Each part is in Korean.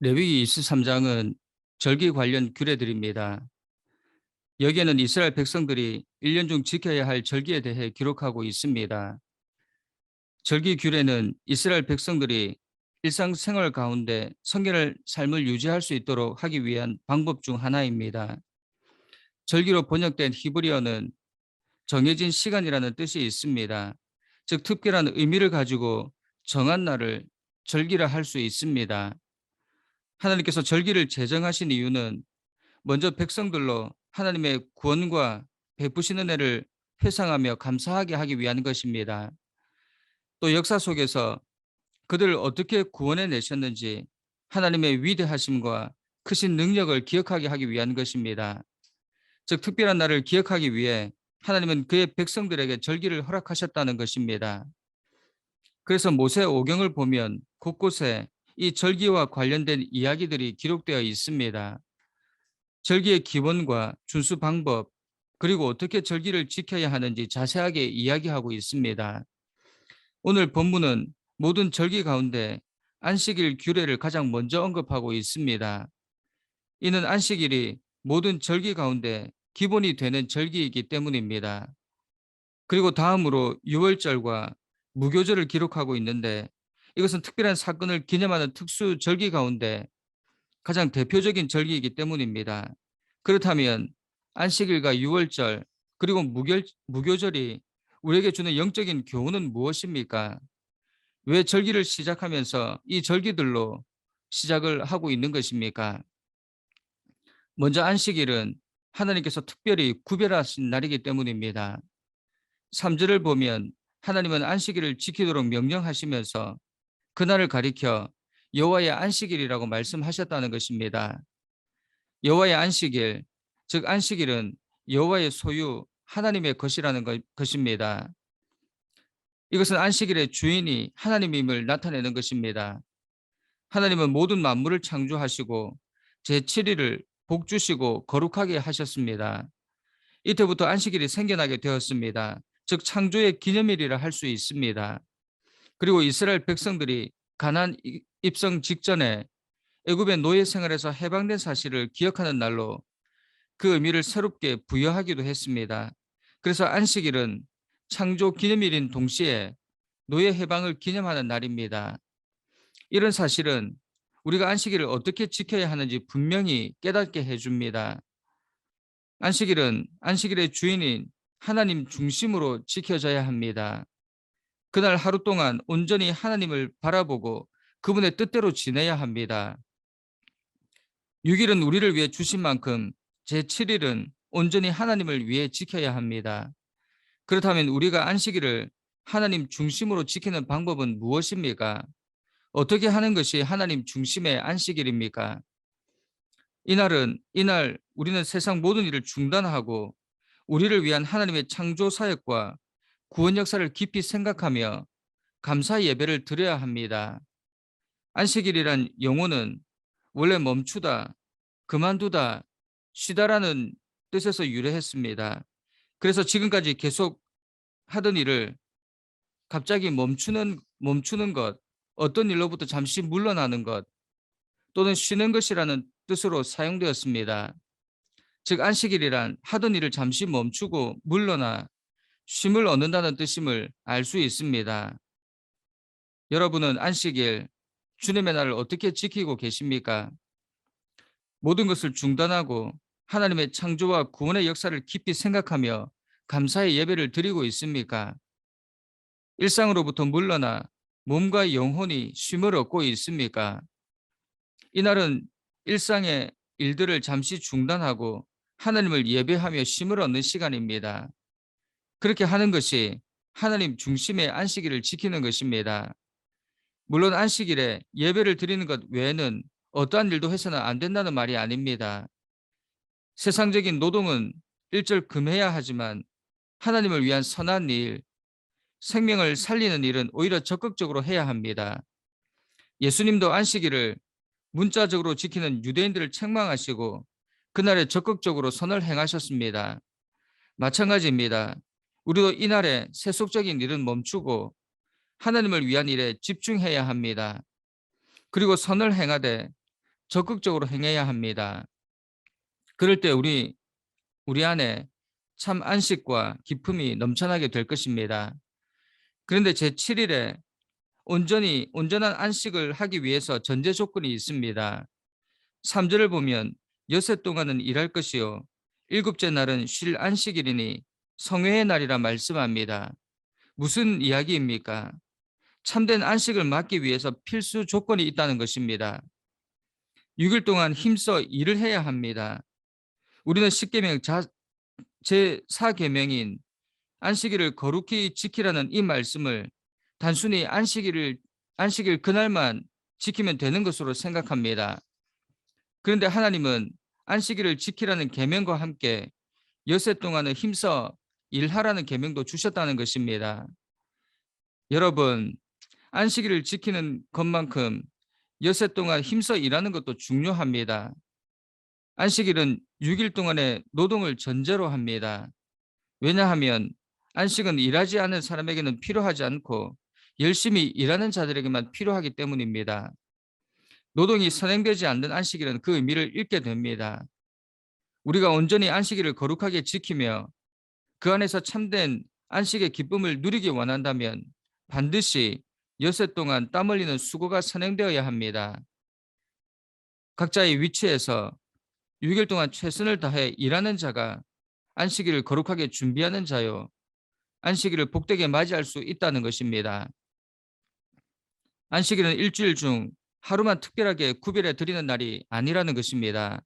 레위기 23장은 절기 관련 규례들입니다. 여기에는 이스라엘 백성들이 1년 중 지켜야 할 절기에 대해 기록하고 있습니다. 절기 규례는 이스라엘 백성들이 일상생활 가운데 성결한 삶을 유지할 수 있도록 하기 위한 방법 중 하나입니다. 절기로 번역된 히브리어는 정해진 시간이라는 뜻이 있습니다. 즉 특별한 의미를 가지고 정한 날을 절기라 할 수 있습니다. 하나님께서 절기를 제정하신 이유는 먼저 백성들로 하나님의 구원과 베푸시는 애를 회상하며 감사하게 하기 위한 것입니다. 또 역사 속에서 그들을 어떻게 구원해 내셨는지 하나님의 위대하심과 크신 능력을 기억하게 하기 위한 것입니다. 즉 특별한 날을 기억하기 위해 하나님은 그의 백성들에게 절기를 허락하셨다는 것입니다. 그래서 모세 오경을 보면 곳곳에 이 절기와 관련된 이야기들이 기록되어 있습니다. 절기의 기원과 준수 방법, 그리고 어떻게 절기를 지켜야 하는지 자세하게 이야기하고 있습니다. 오늘 본문은 모든 절기 가운데 안식일 규례를 가장 먼저 언급하고 있습니다. 이는 안식일이 모든 절기 가운데 기본이 되는 절기이기 때문입니다. 그리고 다음으로 유월절과 무교절을 기록하고 있는데 이것은 특별한 사건을 기념하는 특수 절기 가운데 가장 대표적인 절기이기 때문입니다. 그렇다면 안식일과 유월절 그리고 무결, 무교절이 우리에게 주는 영적인 교훈은 무엇입니까? 왜 절기를 시작하면서 이 절기들로 시작을 하고 있는 것입니까? 먼저 안식일은 하나님께서 특별히 구별하신 날이기 때문입니다. 3절을 보면 하나님은 안식일을 지키도록 명령하시면서 그날을 가리켜 여호와의 안식일이라고 말씀하셨다는 것입니다. 여호와의 안식일, 즉 안식일은 여호와의 소유 하나님의 것이라는 것입니다. 이것은 안식일의 주인이 하나님임을 나타내는 것입니다. 하나님은 모든 만물을 창조하시고 제7일을 복 주시고 거룩하게 하셨습니다. 이때부터 안식일이 생겨나게 되었습니다. 즉 창조의 기념일이라 할 수 있습니다. 그리고 이스라엘 백성들이 가난 입성 직전에 애굽의 노예 생활에서 해방된 사실을 기억하는 날로 그 의미를 새롭게 부여하기도 했습니다. 그래서 안식일은 창조 기념일인 동시에 노예 해방을 기념하는 날입니다. 이런 사실은 우리가 안식일을 어떻게 지켜야 하는지 분명히 깨닫게 해줍니다. 안식일은 안식일의 주인인 하나님 중심으로 지켜져야 합니다. 그날 하루 동안 온전히 하나님을 바라보고 그분의 뜻대로 지내야 합니다. 6일은 우리를 위해 주신 만큼 제7일은 온전히 하나님을 위해 지켜야 합니다. 그렇다면 우리가 안식일을 하나님 중심으로 지키는 방법은 무엇입니까? 어떻게 하는 것이 하나님 중심의 안식일입니까? 이날은 이날 우리는 세상 모든 일을 중단하고 우리를 위한 하나님의 창조 사역과 구원 역사를 깊이 생각하며 감사 예배를 드려야 합니다. 안식일이란 영어는 원래 멈추다, 그만두다, 쉬다라는 뜻에서 유래했습니다. 그래서 지금까지 계속 하던 일을 갑자기 멈추는 멈추는 것, 어떤 일로부터 잠시 물러나는 것 또는 쉬는 것이라는 뜻으로 사용되었습니다. 즉 안식일이란 하던 일을 잠시 멈추고 물러나 쉼을 얻는다는 뜻임을 알 수 있습니다. 여러분은 안식일 주님의 날을 어떻게 지키고 계십니까? 모든 것을 중단하고 하나님의 창조와 구원의 역사를 깊이 생각하며 감사의 예배를 드리고 있습니까? 일상으로부터 물러나 몸과 영혼이 쉼을 얻고 있습니까? 이날은 일상의 일들을 잠시 중단하고 하나님을 예배하며 쉼을 얻는 시간입니다. 그렇게 하는 것이 하나님 중심의 안식일을 지키는 것입니다. 물론 안식일에 예배를 드리는 것 외에는 어떠한 일도 해서는 안 된다는 말이 아닙니다. 세상적인 노동은 일절 금해야 하지만 하나님을 위한 선한 일, 생명을 살리는 일은 오히려 적극적으로 해야 합니다. 예수님도 안식일을 문자적으로 지키는 유대인들을 책망하시고 그날에 적극적으로 선을 행하셨습니다. 마찬가지입니다. 우리도 이날에 세속적인 일은 멈추고 하나님을 위한 일에 집중해야 합니다. 그리고 선을 행하되 적극적으로 행해야 합니다. 그럴 때 우리 우리 안에 참 안식과 기쁨이 넘쳐나게 될 것입니다. 그런데 제 7일에 온전히 온전한 안식을 하기 위해서 전제 조건이 있습니다. 3절을 보면 여섯 동안은 일할 것이요 일곱째 날은 쉴 안식일이니 성회의 날이라 말씀합니다. 무슨 이야기입니까? 참된 안식을 맡기 위해서 필수 조건이 있다는 것입니다. 6일 동안 힘써 일을 해야 합니다. 우리는 10계명 제4계명인 안식일을 거룩히 지키라는 이 말씀을 단순히 안식일을 안식일 그날만 지키면 되는 것으로 생각합니다. 그런데 하나님은 안식일을 지키라는 계명과 함께 여세 동안은 힘써 일하라는 계명도 주셨다는 것입니다. 여러분, 안식일을 지키는 것만큼 여세 동안 힘써 일하는 것도 중요합니다. 안식일은 6일 동안의 노동을 전제로 합니다. 왜냐하면 안식은 일하지 않은 사람에게는 필요하지 않고 열심히 일하는 자들에게만 필요하기 때문입니다. 노동이 선행되지 않는 안식일은 그 의미를 잃게 됩니다. 우리가 온전히 안식일을 거룩하게 지키며 그 안에서 참된 안식의 기쁨을 누리기 원한다면 반드시 여섯 동안 땀 흘리는 수고가 선행되어야 합니다. 각자의 위치에서 6일 동안 최선을 다해 일하는 자가 안식일을 거룩하게 준비하는 자요. 안식일을 복되게 맞이할 수 있다는 것입니다. 안식일은 일주일 중 하루만 특별하게 구별해 드리는 날이 아니라는 것입니다.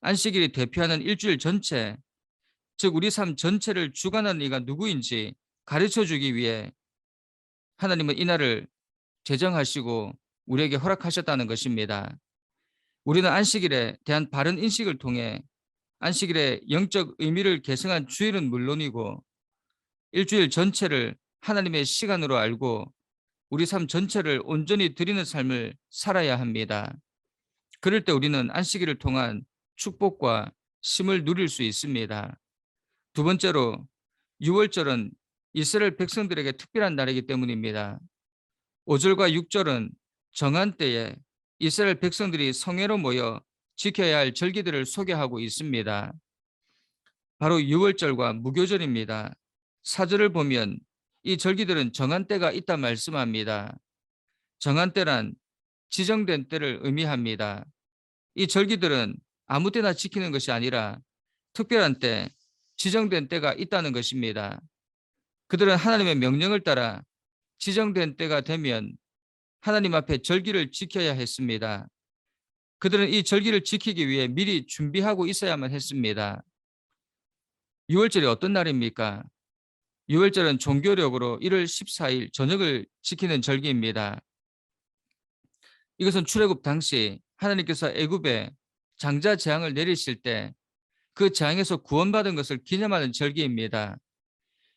안식일이 대표하는 일주일 전체, 즉 우리 삶 전체를 주관하는 이가 누구인지 가르쳐 주기 위해 하나님은 이 날을 제정하시고 우리에게 허락하셨다는 것입니다. 우리는 안식일에 대한 바른 인식을 통해 안식일의 영적 의미를 계승한 주일은 물론이고 일주일 전체를 하나님의 시간으로 알고 우리 삶 전체를 온전히 드리는 삶을 살아야 합니다. 그럴 때 우리는 안식일을 통한 축복과 심을 누릴 수 있습니다. 두 번째로 6월절은 이스라엘 백성들에게 특별한 날이기 때문입니다. 5절과 6절은 정한 때에 이스라엘 백성들이 성회로 모여 지켜야 할 절기들을 소개하고 있습니다. 바로 6월절과 무교절입니다. 사절을 보면 이 절기들은 정한 때가 있다 말씀합니다. 정한 때란 지정된 때를 의미합니다. 이 절기들은 아무 때나 지키는 것이 아니라 특별한 때, 지정된 때가 있다는 것입니다. 그들은 하나님의 명령을 따라 지정된 때가 되면 하나님 앞에 절기를 지켜야 했습니다. 그들은 이 절기를 지키기 위해 미리 준비하고 있어야만 했습니다. 6월절이 어떤 날입니까? 6월절은 종교력으로 1월 14일 저녁을 지키는 절기입니다. 이것은 출애굽 당시 하나님께서 애굽에 장자 재앙을 내리실 때 그 재앙에서 구원받은 것을 기념하는 절기입니다.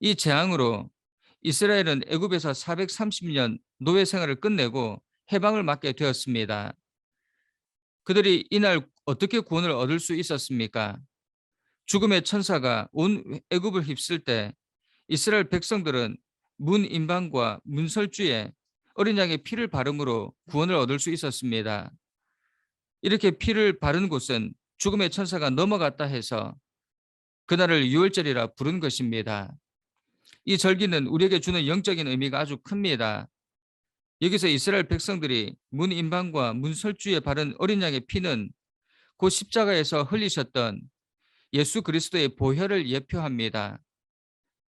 이 재앙으로 이스라엘은 애굽에서 430년 노예 생활을 끝내고 해방을 맞게 되었습니다. 그들이 이날 어떻게 구원을 얻을 수 있었습니까? 죽음의 천사가 온 애굽을 휩쓸 때 이스라엘 백성들은 문 임방과 문설주에 어린 양의 피를 바름으로 구원을 얻을 수 있었습니다. 이렇게 피를 바른 곳은 죽음의 천사가 넘어갔다 해서 그날을 유월절이라 부른 것입니다. 이 절기는 우리에게 주는 영적인 의미가 아주 큽니다. 여기서 이스라엘 백성들이 문 임방과 문 설주에 바른 어린 양의 피는 곧 십자가에서 흘리셨던 예수 그리스도의 보혈을 예표합니다.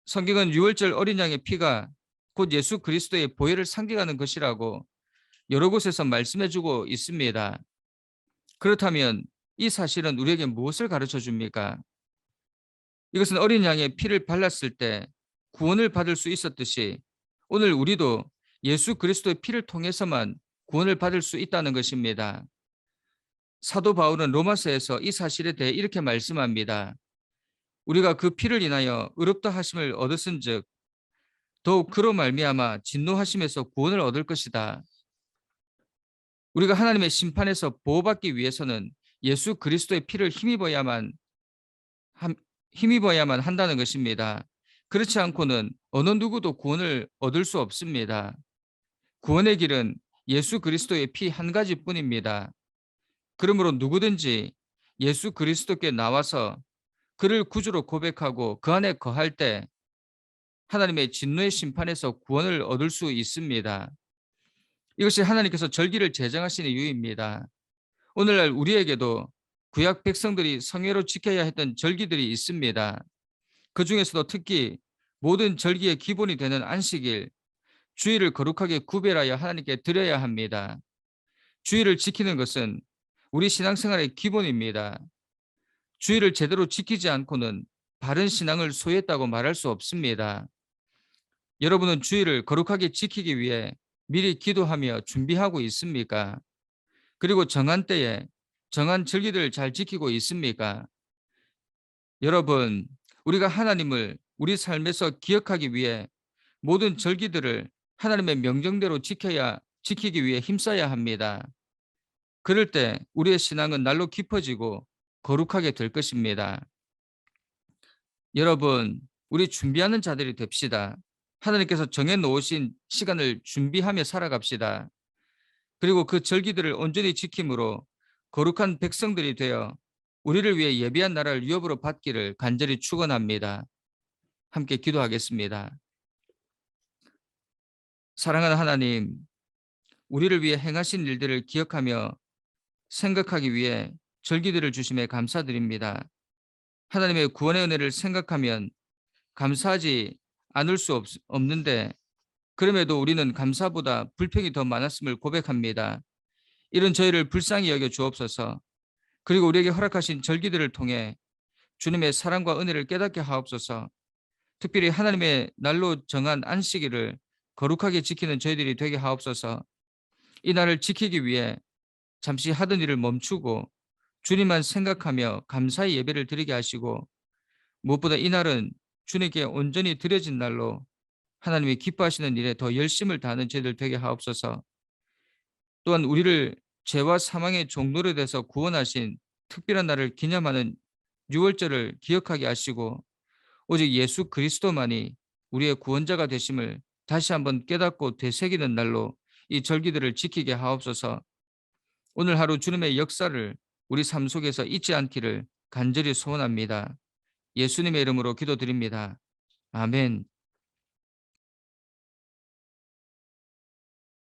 성경은 6월절 어린 양의 피가 곧 예수 그리스도의 보혈을 상징하는 것이라고 여러 곳에서 말씀해주고 있습니다. 그렇다면 이 사실은 우리에게 무엇을 가르쳐 줍니까? 이것은 어린 양의 피를 발랐을 때 구원을 받을 수 있었듯이 오늘 우리도 예수 그리스도의 피를 통해서만 구원을 받을 수 있다는 것입니다. 사도 바울은 로마서에서 이 사실에 대해 이렇게 말씀합니다. 우리가 그 피를 인하여 의롭다 하심을 얻었은즉 더욱 그로 말미암아 진노하심에서 구원을 얻을 것이다. 우리가 하나님의 심판에서 보호받기 위해서는 예수 그리스도의 피를 힘입어야만 힘입어야만 한다는 것입니다. 그렇지 않고는 어느 누구도 구원을 얻을 수 없습니다. 구원의 길은 예수 그리스도의 피 한 가지뿐입니다. 그러므로 누구든지 예수 그리스도께 나와서 그를 구주로 고백하고 그 안에 거할 때 하나님의 진노의 심판에서 구원을 얻을 수 있습니다. 이것이 하나님께서 절기를 제정하신 이유입니다. 오늘날 우리에게도 구약 백성들이 성회로 지켜야 했던 절기들이 있습니다. 그 중에서도 특히 모든 절기의 기본이 되는 안식일, 주일을 거룩하게 구별하여 하나님께 드려야 합니다. 주일을 지키는 것은 우리 신앙생활의 기본입니다. 주일을 제대로 지키지 않고는 바른 신앙을 소유했다고 말할 수 없습니다. 여러분은 주일을 거룩하게 지키기 위해 미리 기도하며 준비하고 있습니까? 그리고 정한 때에 정한 절기들을 잘 지키고 있습니까? 여러분, 우리가 하나님을 우리 삶에서 기억하기 위해 모든 절기들을 하나님의 명령대로 지켜야 지키기 위해 힘써야 합니다. 그럴 때 우리의 신앙은 날로 깊어지고 거룩하게 될 것입니다. 여러분, 우리 준비하는 자들이 됩시다. 하나님께서 정해 놓으신 시간을 준비하며 살아갑시다. 그리고 그 절기들을 온전히 지킴으로 거룩한 백성들이 되어 우리를 위해 예비한 나라를 유업으로 받기를 간절히 축원합니다. 함께 기도하겠습니다. 사랑하는 하나님, 우리를 위해 행하신 일들을 기억하며 생각하기 위해 절기들을 주심에 감사드립니다. 하나님의 구원의 은혜를 생각하면 감사하지 않을 수 없, 없는데 그럼에도 우리는 감사보다 불평이 더 많았음을 고백합니다. 이런 저희를 불쌍히 여겨 주옵소서. 그리고 우리에게 허락하신 절기들을 통해 주님의 사랑과 은혜를 깨닫게 하옵소서. 특별히 하나님의 날로 정한 안식일을 거룩하게 지키는 저희들이 되게 하옵소서. 이 날을 지키기 위해 잠시 하던 일을 멈추고 주님만 생각하며 감사의 예배를 드리게 하시고 무엇보다 이 날은 주님께 온전히 드려진 날로 하나님이 기뻐하시는 일에 더 열심을 다하는 저희들 되게 하옵소서. 또한 우리를 죄와 사망의 대해서 구원하신 특별한 날을 기념하는 유월절을 기억하게 하시고 오직 예수 그리스도만이 우리의 구원자가 되심을 다시 한번 깨닫고 되새기는 날로 이 절기들을 지키게 하옵소서. 오늘 하루 주님의 역사를 우리 삶 속에서 잊지 않기를 간절히 소원합니다. 예수님의 이름으로 기도드립니다. 아멘.